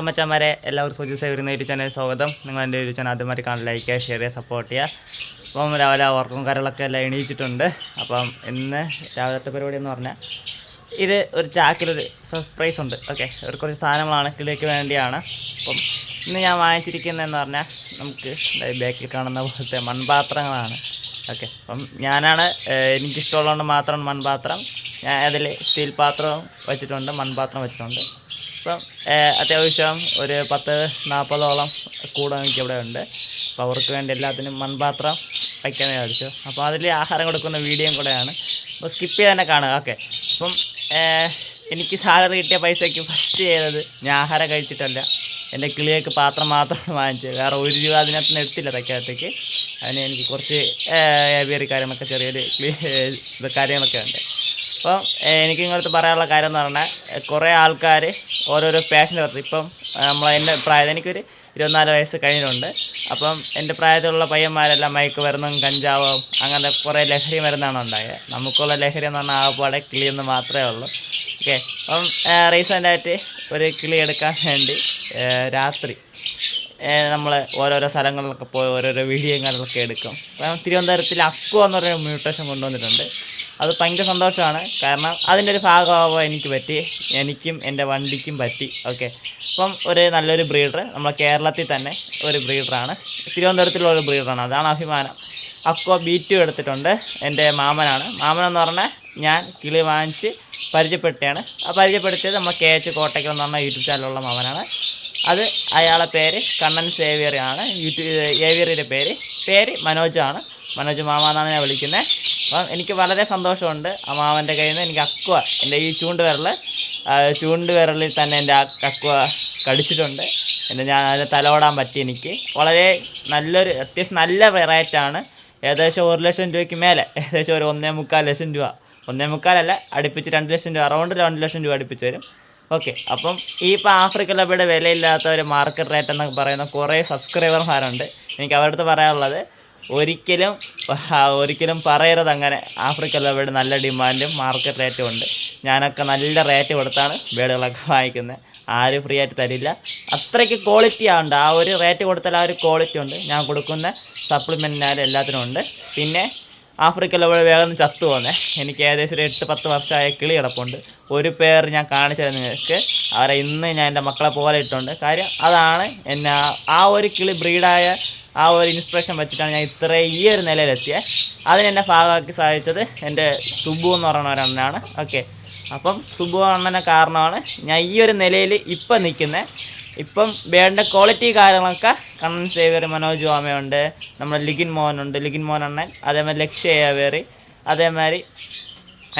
മച്ചന്മാരെ എല്ലാവർക്കും സോജി സേവരുന്ന ഒരു ചാനൽ സ്വാഗതം. നിങ്ങൾ എന്റെ ഒരു ചാനൽ ആദ്യം മാറി കാണാൻ ലൈക്ക് ചെയ്യുക ഷെയർ ചെയ്യുക സപ്പോർട്ട് ചെയ്യുക. അപ്പം രാവിലെ വർക്കും കാര്യങ്ങളൊക്കെ എല്ലാം എണീച്ചിട്ടുണ്ട് അപ്പം ഇന്ന് രാവിലത്തെ പരിപാടി എന്ന് പറഞ്ഞാൽ ഇത് ഒരു ചാക്കിലൊരു സർപ്രൈസ് ഉണ്ട്. ഓക്കെ ഒരു കുറച്ച് സാധനങ്ങളാണ് കിളിക്ക് വേണ്ടിയാണ്. അപ്പം ഇന്ന് ഞാൻ വാങ്ങിച്ചിരിക്കുന്നതെന്ന് പറഞ്ഞാൽ നമുക്ക് ബാക്കിൽ കാണുന്ന പോലത്തെ മൺപാത്രങ്ങളാണ്. ഓക്കെ അപ്പം ഞാനാണ് എനിക്കിഷ്ടമുള്ളതുകൊണ്ട് മാത്രം മൺപാത്രം. ഞാൻ അതിൽ സ്റ്റീൽ പാത്രവും വെച്ചിട്ടുണ്ട് മൺപാത്രം വെച്ചിട്ടുണ്ട്. ഏഹ്, അത്യാവശ്യം ഒരു പത്ത് നാൽപ്പതോളം കൂടെ എനിക്ക് ഇവിടെ ഉണ്ട്. അപ്പോൾ അവർക്ക് വേണ്ടി എല്ലാത്തിനും മൺപാത്രം വയ്ക്കാൻ വിചാരിച്ചു. അപ്പോൾ അതിൽ ആഹാരം കൊടുക്കുന്ന വീഡിയോയും കൂടെയാണ്. അപ്പോൾ സ്കിപ്പ് ചെയ്ത് തന്നെ കാണുക. ഓക്കെ അപ്പം എനിക്ക് സാലറി കിട്ടിയ പൈസയ്ക്ക് ഫസ്റ്റ് ചെയ്തത് ഞാൻ ആഹാരം കഴിച്ചിട്ടല്ല. എന്റെ കിളിയേക്ക് പാത്രം മാത്രം വാങ്ങിച്ചത് വേറെ ഒരു രൂപ അതിനകത്ത് നിന്ന് എടുത്തില്ല തയ്ക്കകത്തേക്ക് അതിന് എനിക്ക് കുറച്ച് ഏവിയറി കാര്യങ്ങളൊക്കെ ചെറിയൊരു കാര്യങ്ങളൊക്കെ ഉണ്ട്. അപ്പം എനിക്ക് ഇങ്ങോട്ട് പറയാനുള്ള കാര്യം എന്ന് പറഞ്ഞാൽ കുറേ ആൾക്കാർ ഓരോരോ പാഷൻ വർത്ത് ഇപ്പം നമ്മൾ എന്റെ പ്രായം എനിക്കൊരു ഇരുപത്തിനാല് വയസ്സ് കഴിഞ്ഞിട്ടുണ്ട്. അപ്പം എന്റെ പ്രായത്തിലുള്ള പയ്യന്മാരെല്ലാം മയക്ക് മരുന്നും കഞ്ചാവും അങ്ങനെ കുറേ ലഹരി മരുന്നാണ് ഉണ്ടായത്. നമുക്കുള്ള ലഹരി എന്ന് പറഞ്ഞാൽ ആകപ്പാടെ കിളിയെന്ന് മാത്രമേ ഉള്ളൂ. ഓക്കെ അപ്പം റീസെന്റായിട്ട് ഒരു കിളി എടുക്കാൻ വേണ്ടി രാത്രി നമ്മൾ ഓരോരോ സ്ഥലങ്ങളിലൊക്കെ പോയി ഓരോരോ വീഡിയോ കാര്യങ്ങളൊക്കെ എടുക്കും. അപ്പം തിരുവനന്തപുരത്തിൽ അക്കു എന്ന് പറയുന്ന മ്യൂട്ടേഷൻ കൊണ്ടുവന്നിട്ടുണ്ട്. അത് ഭയങ്കര സന്തോഷമാണ്. കാരണം അതിന്റെ ഒരു ഭാഗമാവാൻ എനിക്ക് പറ്റി. എനിക്കും എന്റെ വണ്ടിക്കും പറ്റി. ഓക്കെ. അപ്പം ഒരു നല്ലൊരു ബ്രീഡർ. നമ്മളെ കേരളത്തിൽ തന്നെ ഒരു ബ്രീഡറാണ്. തിരുവനന്തപുരത്തുള്ള ഒരു ബ്രീഡറാണ്. അതാണ് അഭിമാനം. അക്കോ ബി ടു എടുത്തിട്ടുണ്ട്. എന്റെ മാമനാണ്. മാമൻ എന്ന് പറഞ്ഞാൽ ഞാൻ കിളി വാങ്ങിച്ച് പരിചയപ്പെട്ടാണ് ആ പരിചയപ്പെടുത്തിയത് നമ്മൾ കെ എച്ച് കോട്ടയ്ക്കൽ എന്ന് പറഞ്ഞ യൂട്യൂബ് ചാനലുള്ള മാമനാണ്. അത് അയാളെ പേര് കണ്ണൻ സേവിയർ ആണ്. യൂട്യൂബ് ഏവിയറിയുടെ പേര്. പേര് മനോജാണ് മനോജ് മാമ എന്നാണ് ഞാൻ വിളിക്കുന്നത്. അപ്പം എനിക്ക് വളരെ സന്തോഷമുണ്ട് ആ മാമന്റെ കയ്യിൽ നിന്ന്. എനിക്ക് അക്വ എന്റെ ഈ ചൂണ്ട് വിരൽ ചൂണ്ട് വിരലിൽ തന്നെ എന്റെ ആ അക്വ കടിച്ചിട്ടുണ്ട്. എന്റെ ഞാൻ അതിനെ തലോടാൻ പറ്റി എനിക്ക്. വളരെ നല്ലൊരു അത്യാവശ്യം നല്ല വെറൈറ്റാണ് ഏകദേശം ഒരു ലക്ഷം രൂപയ്ക്ക് മേലെ ഏകദേശം ഒരു ഒന്നേ മുക്കാൽ ലക്ഷം രൂപ. ഒന്നേ മുക്കാലല്ല അടുപ്പിച്ച് രണ്ട് ലക്ഷം രൂപ അറൗണ്ട് രണ്ട് ലക്ഷം രൂപ അടുപ്പിച്ച് വരും. ഓക്കെ അപ്പം ഈ ഇപ്പോൾ ആഫ്രിക്കൻ ലബയുടെ വിലയില്ലാത്ത ഒരു മാർക്കറ്റ് റേറ്റ് എന്നൊക്കെ പറയുന്ന കുറേ സബ്സ്ക്രൈബർമാരുണ്ട് എനിക്ക് അവരുടെ അടുത്ത് പറയാനുള്ളത് ഒരിക്കലും ഒരിക്കലും പറയരുത് അങ്ങനെ. ആഫ്രിക്കയിൽ ലബയുടെ നല്ല ഡിമാൻഡും മാർക്കറ്റ് റേറ്റും ഉണ്ട്. ഞാനൊക്കെ നല്ല റേറ്റ് കൊടുത്താണ് ബേഡുകളൊക്കെ വാങ്ങിക്കുന്നത്. ആരും ഫ്രീ ആയിട്ട് തരില്ല. അത്രയ്ക്ക് ക്വാളിറ്റി ഉണ്ട്. ആ ഒരു റേറ്റ് കൊടുത്താൽ ആ ഒരു ക്വാളിറ്റി ഉണ്ട്. ഞാൻ കൊടുക്കുന്ന സപ്ലിമെന്റിനായാലും എല്ലാത്തിനും ഉണ്ട്. പിന്നെ ആഫ്രിക്കയിൽ ഇവിടെ വേഗം ചത്തു പോകുന്നത് എനിക്ക് ഏകദേശം ഒരു എട്ട് പത്ത് വർഷമായ കിളി കിടപ്പുണ്ട്. ഒരു പേർ ഞാൻ കാണിച്ചത് നിങ്ങൾക്ക്. അവരെ ഇന്ന് ഞാൻ എന്റെ മക്കളെ പോലെ ഇട്ടുണ്ട്. കാര്യം അതാണ് എന്നെ ആ- ആ ഒരു കിളി ബ്രീഡായ ആ ഒരു ഇൻസ്പിറേഷൻ വെച്ചിട്ടാണ് ഞാൻ ഇത്ര ഈ ഒരു നിലയിലെത്തിയത് അതിനെന്നെ ഭാഗമാക്കി സാധിച്ചത് എന്റെ സുബു എന്ന് പറയുന്ന ഒരെണ്ണനാണ് ഓക്കെ. അപ്പം സുബു അണ്ണനെ കാരണമാണ് ഞാൻ ഈ ഒരു നിലയിൽ ഇപ്പം നിൽക്കുന്നത് ഇപ്പം വേണ്ട ക്വാളിറ്റി കാര്യങ്ങളൊക്കെ കണ്ണൻ സേവ്യർ മനോജ് വാമയുണ്ട് നമ്മുടെ ലിഗിൻ മോഹനുണ്ട്. ലിഗിൻ മോഹൻ അണ്ണൻ അതേമാതിരി ലക്ഷ്യ ഏവേറി അതേമാതിരി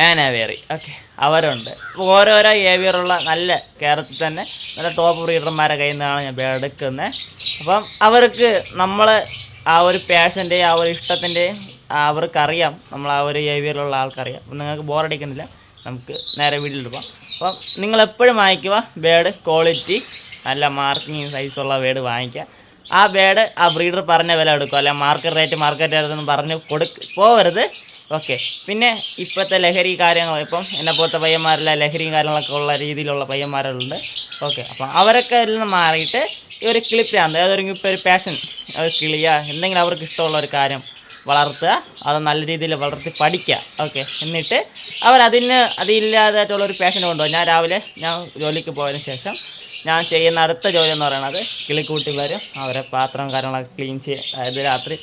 ആനാവേറി ഓക്കെ അവരുണ്ട്. ഓരോരോ ഏവിയറുള്ള നല്ല കേരളത്തിൽ തന്നെ നല്ല ടോപ്പ് ബ്രീഡർമാരെ കയ്യിൽ നിന്നാണ് ഞാൻ എടുക്കുന്നത്. അപ്പം അവർക്ക് നമ്മൾ ആ ഒരു പാഷന്റെയും ആ ഒരു ഇഷ്ടത്തിന്റെയും അവർക്കറിയാം. നമ്മൾ ആ ഒരു ഏവിയറിലുള്ള ആൾക്കറിയാം. അപ്പം നിങ്ങൾക്ക് ബോറടിക്കുന്നില്ല നമുക്ക് നേരെ വീട്ടിൽ അപ്പം നിങ്ങൾ എപ്പോഴും വാങ്ങിക്കുക. Bird quality. നല്ല മാർക്കിങ് സൈസുള്ള ബേഡ് വാങ്ങിക്കുക. ആ ബേഡ് ആ ബ്രീഡർ പറഞ്ഞ വില എടുക്കുക അല്ല? മാർക്കറ്റ് റേറ്റ് മാർക്കറ്റ് റേറ്റ് പറഞ്ഞ് കൊടുക്ക പോകരുത് ഓക്കെ പിന്നെ ഇപ്പോഴത്തെ ലഹരി കാര്യങ്ങൾ. ഇപ്പം എന്നെ പോലത്തെ പയ്യന്മാരെല്ലാം ലഹരിയും കാര്യങ്ങളൊക്കെ ഉള്ള രീതിയിലുള്ള പയ്യന്മാരുണ്ട്. ഓക്കെ അപ്പം അവരൊക്കെ അതിൽ നിന്ന് മാറിയിട്ട് ഈ ഒരു ക്ലിപ്പാണ് ഒരു ഇപ്പോൾ ഒരു പാഷൻ കിളിയ എന്തെങ്കിലും അവർക്ക് ഇഷ്ടമുള്ള ഒരു കാര്യം വളർത്തുക. അത് നല്ല രീതിയിൽ വളർത്തി പഠിക്കുക. ഓക്കെ എന്നിട്ട് അവരതിന് അതില്ലാതായിട്ടുള്ള ഒരു പാഷൻ കൊണ്ടുപോകും ഞാൻ രാവിലെ ഞാൻ ജോലിക്ക് പോയതിന് ശേഷം ഞാൻ ചെയ്യുന്ന അടുത്ത ജോലി എന്ന് പറയുന്നത് കിളിക്കൂട്ടി വരും അവരെ പാത്രം കാര്യങ്ങളൊക്കെ ക്ലീൻ ചെയ്യുക അതായത് രാത്രി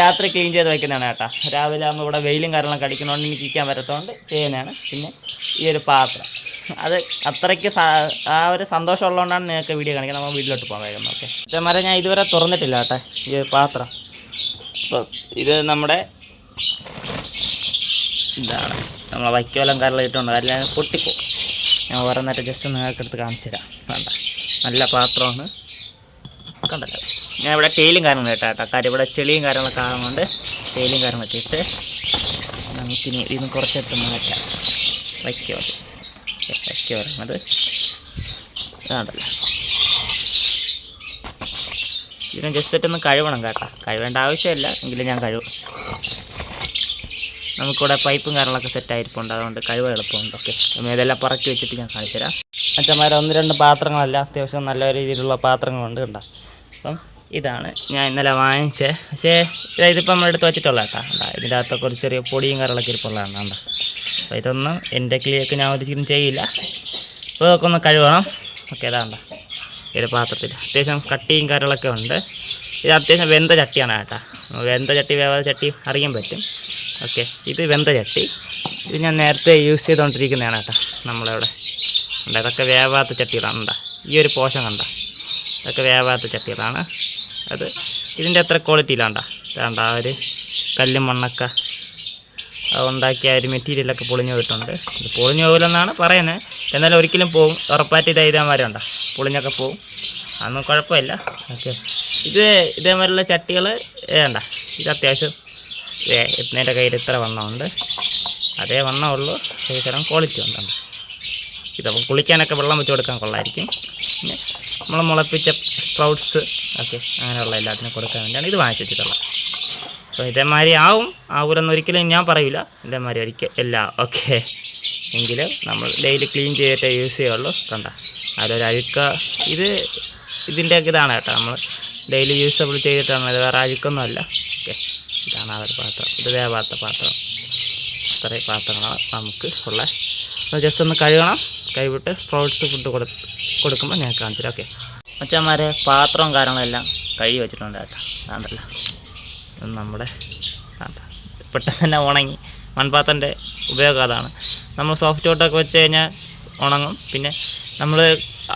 രാത്രി ക്ലീൻ ചെയ്ത് വെക്കുന്നതാണ് കേട്ടോ. രാവിലെ ആകുമ്പോൾ ഇവിടെ വെയിലും കാര്യങ്ങളൊക്കെ അടിക്കുന്നതുകൊണ്ട് എനിക്ക് ഇരിക്കാൻ പറ്റത്തോണ്ട് ചെയ്യുന്നതാണ്. പിന്നെ ഈ ഒരു പാത്രം. അത് അത്രയ്ക്ക് ആ ഒരു സന്തോഷം ഉള്ളതുകൊണ്ടാണ് നിങ്ങൾക്ക് വീഡിയോ കാണിക്കുന്നത്. നമ്മൾ വീട്ടിലോട്ട് പോകാൻ വേഗം. ഓക്കെ ഇതേമാരെ ഞാൻ ഇതുവരെ തുറന്നിട്ടില്ല കേട്ടോ ഈ ഒരു പാത്രം. അപ്പോൾ ഇത് നമ്മുടെ ഇതാണ്. നമ്മളെ വൈക്കോലം കരൾ ഇട്ടുണ്ട് അല്ലെങ്കിൽ പൊട്ടിപ്പോ. ഞാൻ ഓരോന്നേരം ജസ്റ്റ് നിങ്ങൾക്ക് എടുത്ത് കാണിച്ചു തരാം വേണ്ട നല്ല പാത്രമാണ്. കണ്ടല്ലോ. ഞാൻ ഇവിടെ തേയിലും കാര്യങ്ങളും കേട്ടോ കേട്ടോ. കാര്യം ഇവിടെ ചെളിയും കാര്യങ്ങളൊക്കെ ആകുന്നുണ്ട് തേയിലും കാര്യം വെച്ചിട്ട് നമുക്കിനി ഇതിന് കുറച്ചെടുത്ത് മാറ്റാം. വയ്ക്കോൽ വയ്ക്കോ പറയുന്നത് ഇതാണല്ലോ ഇതിനെ ജസ്റ്റ് ഒന്ന് കഴുകണം കേട്ടോ. കഴുകേണ്ട ആവശ്യമില്ല എങ്കിലും ഞാൻ കഴുകും നമുക്കിവിടെ പൈപ്പും കാര്യങ്ങളൊക്കെ സെറ്റ് ആയിരിപ്പുണ്ട് അതുകൊണ്ട് കഴിവ് എളുപ്പമുണ്ട്. ഓക്കെ ഇതെല്ലാം പറക്കി വെച്ചിട്ട് ഞാൻ കാണിച്ചു തരാം. അച്ഛന്മാരെ ഒന്ന് രണ്ട് പാത്രങ്ങളല്ല അത്യാവശ്യം നല്ല രീതിയിലുള്ള പാത്രങ്ങളുണ്ട് കണ്ട. അപ്പം ഇതാണ് ഞാൻ ഇന്നലെ വാങ്ങിച്ചത് പക്ഷേ ഇതിപ്പോൾ എടുത്ത് വെച്ചിട്ടുള്ള കേട്ടോ. ഇതിന്റെ അകത്തൊക്കെ ഒരു ചെറിയ പൊടിയും കാര്യങ്ങളൊക്കെ ഇരിപ്പുള്ളതാണ് കണ്ട. അപ്പോൾ ഇതൊന്നും എന്റെ കിളിയൊക്കെ ഞാൻ ഒരിക്കലും ചെയ്യില്ല. അപ്പോൾ ഇതൊക്കെ ഒന്ന് കഴുകണം ഓക്കെ ഇതാണ്ട ഒരു പാത്രത്തിൽ. അത്യാവശ്യം കട്ടിയും കരളൊക്കെ ഉണ്ട്. ഇത് അത്യാവശ്യം വെന്ത ചട്ടിയാണ് കേട്ടോ. വെന്ത ചട്ടി വേവാതെ ചട്ടി അറിയാൻ പറ്റും. ഓക്കെ. ഇത് വെന്ത ചട്ടി. ഇത് ഞാൻ നേരത്തെ യൂസ് ചെയ്തുകൊണ്ടിരിക്കുന്നതാണ് കേട്ടോ നമ്മളിവിടെ. ഉണ്ട് ഇതൊക്കെ വേവാത്ത ചട്ടികളാണ് കണ്ട. ഈ ഒരു പോഷൻ കണ്ട. ഇതൊക്കെ വേവാത്ത ചട്ടികളാണ്. അത് ഇതിന്റെ അത്ര ക്വാളിറ്റിയിലാണ്ട വേണ്ട ആ ഒരു കല്ലും മണ്ണൊക്കെ ഉണ്ടാക്കിയ ഒരു മെറ്റീരിയലൊക്കെ പൊളിഞ്ഞു പോയിട്ടുണ്ട്. പൊളിഞ്ഞു പോകില്ലെന്നാണ് പറയുന്നത്. എന്നാലും ഒരിക്കലും പോകും ഉറപ്പായിട്ട് ഇത് ഉണ്ടോ പൊളിഞ്ഞൊക്കെ പോകും അതൊന്നും കുഴപ്പമില്ല. ഓക്കെ. ഇത് ഇതേമാതിരിയുള്ള ചട്ടികൾ വേണ്ട ഇത് അത്യാവശ്യം എത്തുന്നതിന്റെ കയ്യിൽ ഇത്ര വണ്ണമുണ്ട് അതേ വണ്ണമുള്ളൂ ശേഖരം ക്വാളിറ്റി ഉണ്ടുണ്ട് ഇതപ്പം കുളിക്കാനൊക്കെ വെള്ളം വെച്ച് കൊടുക്കാൻ കൊള്ളായിരിക്കും. പിന്നെ നമ്മൾ മുളപ്പിച്ച സ്പ്രൗട്ട്സ് ഓക്കെ അങ്ങനെയുള്ള എല്ലാത്തിനും കൊടുക്കാൻ വേണ്ടിയാണ് ഇത് വാങ്ങിച്ച് വെച്ചിട്ടുള്ളത്. അപ്പോൾ ഇതേമാതിരി ആവും. ആവൂലെന്ന് ഒരിക്കലും ഞാൻ പറയില്ല ഇതേമാതിരി ഒരിക്കൽ എല്ലാം ഓക്കെ. എങ്കിലും നമ്മൾ ഡെയിലി ക്ലീൻ ചെയ്തിട്ടേ യൂസ് ചെയ്യുള്ളൂ. കണ്ട? അതൊരു അഴുക്ക ഇത് ഇതിന്റെ ഇതാണ് കേട്ടോ. നമ്മൾ ഡെയിലി യൂസബിൾ ചെയ്തിട്ടാണ് ഇത് വേറെ അഴുക്കൊന്നുമല്ല. ഓക്കെ ഇതാണ് ആ ഒരു പാത്രം. ഇത് വേവാത്ത പാത്രം. ഇത്രയും പാത്രങ്ങളാണ് നമുക്ക് ഉള്ള. ജസ്റ്റ് ഒന്ന് കഴുകണം. കൈവിട്ട് സ്പ്രൗട്ട്സ് ഫുഡ് കൊടു കൊടുക്കുമ്പോൾ ഞാൻ കാണിച്ചു ഓക്കെ മച്ചന്മാരെ പാത്രവും കാര്യങ്ങളെല്ലാം കഴുകി വെച്ചിട്ടുണ്ട് കേട്ടോ. അതുകൊണ്ടല്ല നമ്മുടെ. പെട്ടെന്ന് തന്നെ ഉണങ്ങി. മൺപാത്രന്റെ ഉപയോഗം അതാണ്. നമ്മൾ സോഫ്റ്റ് ഔട്ടൊക്കെ വെച്ച് കഴിഞ്ഞാൽ ഉണങ്ങും. പിന്നെ നമ്മൾ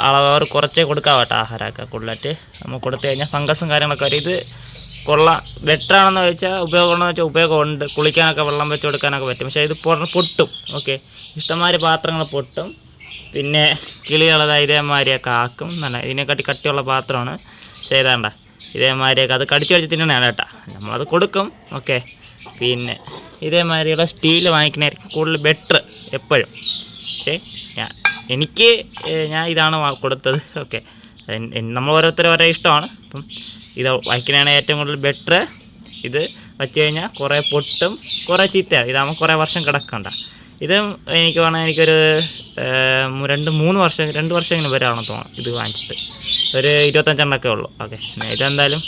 അളവ് കുറച്ചേ കൊടുക്കാം കേട്ടോ ആഹാരമൊക്കെ കൂടുതലായിട്ട്. നമ്മൾ കൊടുത്തു കഴിഞ്ഞാൽ ഫംഗസും കാര്യങ്ങളൊക്കെ വരും. ഇത് കൊള്ളാം ബെറ്റർ ആണെന്ന് ചോദിച്ചാൽ ഉപയോഗമാണെന്ന് വെച്ചാൽ ഉപയോഗമുണ്ട്. കുളിക്കാനൊക്കെ വെള്ളം വെച്ച് കൊടുക്കാനൊക്കെ പറ്റും. പക്ഷേ ഇത് പൊട്ടും. ഓക്കെ. ഇഷ്ടംമാതിരി പാത്രങ്ങൾ പൊട്ടും. പിന്നെ കിളികളത് ഇതേമാതിരിയൊക്കെ ആക്കും. നല്ല ഇതിനെക്കാട്ടി കട്ടിയുള്ള പാത്രമാണ്. ചെയ്താണ്ട ഇതേമാതിരിയൊക്കെ അത് കടിച്ചു കഴിച്ച് തിന്നണതാണ് കേട്ടോ. നമ്മളത് കൊടുക്കും. ഓക്കെ. പിന്നെ ഇതേമാതിരിയുള്ള സ്റ്റീൽ വാങ്ങിക്കണായിരിക്കും കൂടുതൽ ബെറ്റർ എപ്പോഴും. പക്ഷേ ഞാൻ എനിക്ക് ഞാൻ ഇതാണ് കൊടുത്തത്. ഓക്കെ നമ്മൾ ഓരോരുത്തരും ഓരോ ഇഷ്ടമാണ്. അപ്പം ഇത് വായിക്കുന്നതാണ് ഏറ്റവും കൂടുതൽ ബെറ്റർ ഇത് വെച്ച് കഴിഞ്ഞാൽ കുറേ പൊട്ടും കുറേ ചീത്തയാണ് ഇതാകുമ്പോൾ കുറേ വർഷം കിടക്കണ്ട. ഇത് എനിക്ക് വേണം എനിക്കൊരു രണ്ട് മൂന്ന് വർഷം രണ്ട് വർഷം ഇങ്ങനെ വരാണെന്ന് തോന്നുന്നു ഇത് വാങ്ങിച്ചിട്ട്. ഒരു ഇരുപത്തഞ്ചെണ്ണൊക്കെ ഉള്ളൂ. ഓക്കെ ഇതെന്തായാലും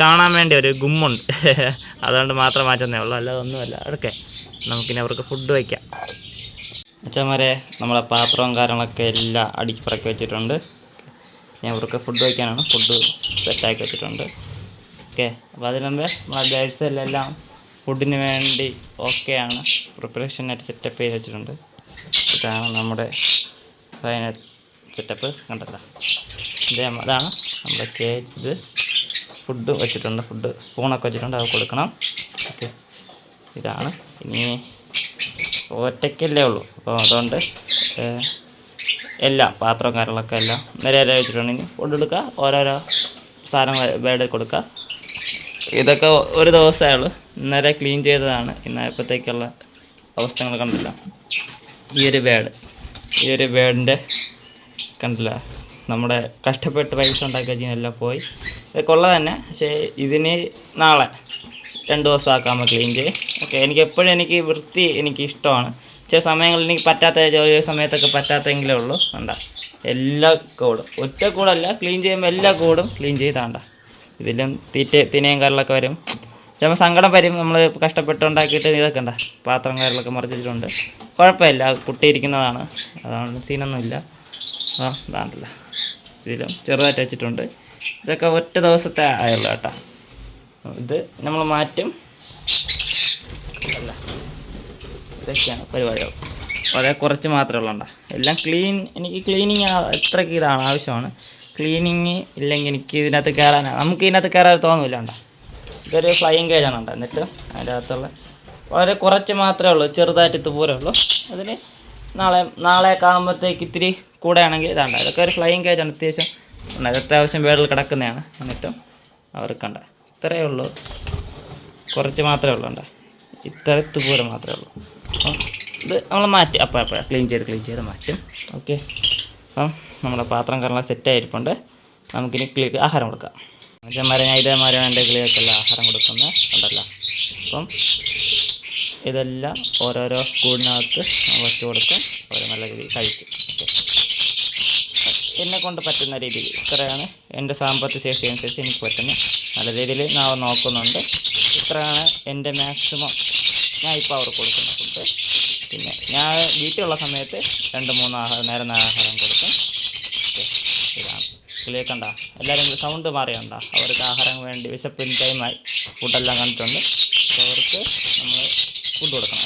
കാണാൻ വേണ്ടി ഒരു ഗുമ്മുണ്ട്. അതുകൊണ്ട് മാത്രം മാറ്റുന്നേ ഉള്ളൂ. അല്ലാതെ ഒന്നുമല്ല. ഓക്കെ നമുക്കിനി അവർക്ക് ഫുഡ് വയ്ക്കാം. അച്ഛന്മാരെ നമ്മളെ പാത്രവും കാര്യങ്ങളൊക്കെ എല്ലാം അടുക്കി പറക്കി വെച്ചിട്ടുണ്ട്. ഞാൻ അവർക്ക് ഫുഡ് വയ്ക്കാനാണ് ഫുഡ് സെറ്റാക്കി വെച്ചിട്ടുണ്ട്. ഓക്കെ അപ്പോൾ അതിന് നമ്മുടെ നമ്മളെ ഗൈഡ്സ് എല്ലാം ഫുഡിന് വേണ്ടി ഓക്കെയാണ് പ്രിപ്പറേഷനായിട്ട് സെറ്റപ്പ് ചെയ്ത് വെച്ചിട്ടുണ്ട്. ഇതാണ് നമ്മുടെ ഫൈനൽ സെറ്റപ്പ് കണ്ടല്ലോ? ഇതേ അതാണ് നമ്മുടെ ഇത് ഫുഡ് വെച്ചിട്ടുണ്ട്. ഫുഡ് സ്പൂണൊക്കെ വെച്ചിട്ടുണ്ട്. അത് കൊടുക്കണം. ഓക്കെ. ഇതാണ്. ഇനി ഒറ്റയ്ക്കല്ലേ ഉള്ളൂ. അപ്പോൾ അതുകൊണ്ട് എല്ലാം പാത്രവും കാര്യങ്ങളൊക്കെ എല്ലാം നിരയില വെച്ചിട്ടുണ്ടെങ്കിൽ ഫുഡ് എടുക്കുക. ഓരോരോ സാധനങ്ങൾ ബേഡ് കൊടുക്കുക. ഇതൊക്കെ ഒരു ദിവസമേ ഉള്ളൂ. ഇന്നലെ ക്ലീൻ ചെയ്തതാണ്. ഇന്നപ്പോഴത്തേക്കുള്ള അവസ്ഥകൾ കണ്ടില്ല. ഈ ഒരു ബേഡ് ഈ ഒരു ബേഡിന്റെ കണ്ടില്ല. നമ്മുടെ കഷ്ടപ്പെട്ട് പൈസ ഉണ്ടാക്കിയ ജീനെല്ലാം പോയി. കൊള്ള തന്നെ. പക്ഷേ ഇതിന് നാളെ രണ്ട് ദിവസം നമ്മൾ ക്ലീൻ ചെയ്യും ഓക്കെ എനിക്ക് എപ്പോഴും എനിക്ക് വൃത്തി എനിക്ക് ഇഷ്ടമാണ്. ചില സമയങ്ങളിൽ എനിക്ക് പറ്റാത്ത ജോലി സമയത്തൊക്കെ പറ്റാത്തെങ്കിലേ ഉള്ളൂ. വേണ്ട. എല്ലാ കൂടും. ഒറ്റ കൂടല്ല ക്ലീൻ ചെയ്യുമ്പോൾ എല്ലാ കൂടും ക്ലീൻ ചെയ്താണ്ട. ഇതിലും തീറ്റ തിനയും കരലൊക്കെ വരും. ചിലപ്പോൾ സങ്കടം വരും. നമ്മൾ കഷ്ടപ്പെട്ടുണ്ടാക്കിയിട്ട് ഇതൊക്കെ ഉണ്ട. പാത്രം കരലൊക്കെ മറിച്ചിട്ടുണ്ട്. കുഴപ്പമില്ല. കുട്ടിയിരിക്കുന്നതാണ് അതുകൊണ്ട് സീനൊന്നുമില്ല ആ ഇതാണ്ടല്ല. ഇതിലും ചെറുതായിട്ട് വെച്ചിട്ടുണ്ട്. ഇതൊക്കെ ഒറ്റ ദിവസത്തെ ആയുള്ളൂ കേട്ടോ. ഇത് നമ്മൾ മാറ്റും. ഇതൊക്കെയാണ് പരിപാടികൾ വളരെ കുറച്ച് മാത്രമേ ഉള്ളണ്ട എല്ലാം ക്ലീൻ എനിക്ക് ക്ലീനിങ് ഇത്രയ്ക്ക് ഇതാണ് ആവശ്യമാണ്. ക്ലീനിങ് ഇല്ലെങ്കിൽ എനിക്ക് ഇതിനകത്ത് കയറാൻ നമുക്ക് ഇതിനകത്ത് കയറാൻ തോന്നില്ല കണ്ട ഇതൊരു ഫ്ലൈയിങ് കേജാണ് കണ്ട എന്നിട്ട് അതിന്റെ അകത്തുള്ള വളരെ കുറച്ച് മാത്രമേ ഉള്ളൂ. ചെറുതായിട്ട് ഇതുപോലെ ഉള്ളൂ. അതിന് നാളെ നാളെ കാണുമ്പോഴത്തേക്ക് ഇത്തിരി കൂടെ ആണെങ്കിൽ ഇതാണ്ട ഇതൊക്കെ ഒരു ഫ്ലൈയിങ് കേജാണ് അത്യാവശ്യം ഇത് അത്യാവശ്യം വേടൽ കിടക്കുന്നതാണ്. എന്നിട്ടും അവർക്കുണ്ട് ഇത്രയേ ഉള്ളൂ. കുറച്ച് മാത്രമേ ഉള്ളൂ ഉണ്ട് ഇത്ര ഇതുപോലെ മാത്രമേ ഉള്ളൂ. അപ്പം ഇത് നമ്മൾ മാറ്റി. അപ്പം അപ്പം ക്ലീൻ ചെയ്ത് ക്ലീൻ ചെയ്ത് മാറ്റും. ഓക്കെ. അപ്പം നമ്മുടെ പാത്രം കാരണം സെറ്റ് ആയിരിപ്പുണ്ട്. നമുക്കിനി ക്ലീ ആഹാരം കൊടുക്കാം. അച്ഛന്മാരെ ഞാൻ ഇതേമാതിരി എന്റെ കിളികൾക്കെല്ലാം ആഹാരം കൊടുക്കുന്നത് ഉണ്ടല്ലോ. അപ്പം ഇതെല്ലാം ഓരോരോ കൂടിനകത്ത് വെച്ച് കൊടുക്കും ഓരോ നല്ല രീതിയിൽ കഴിക്കും. കൊണ്ട് പറ്റുന്ന രീതിയിൽ. ഇത്രയാണ് എന്റെ സാമ്പത്തിക ശേഷി അനുസരിച്ച് എനിക്ക് പറ്റുന്ന നല്ല രീതിയിൽ ഞാൻ നോക്കുന്നുണ്ട്. ഇത്രയാണ് എന്റെ മാക്സിമം ഞാൻ ഇപ്പോൾ അവർക്ക് കൊടുക്കുന്ന ഫുഡ് പിന്നെ ഞാൻ വീട്ടിലുള്ള സമയത്ത് രണ്ട് മൂന്ന് ആഹാരം നേരം ആഹാരം കൊടുക്കും. ഇതാണ്. കണ്ട എല്ലാവരും സൗണ്ട് മാറിയുണ്ട അവർക്ക് ആഹാരം വേണ്ടി വിശപ്പിന് ടൈമായി ഫുഡെല്ലാം കണ്ടിട്ടുണ്ട്. അവർക്ക് നമ്മൾ ഫുഡ് കൊടുക്കണം.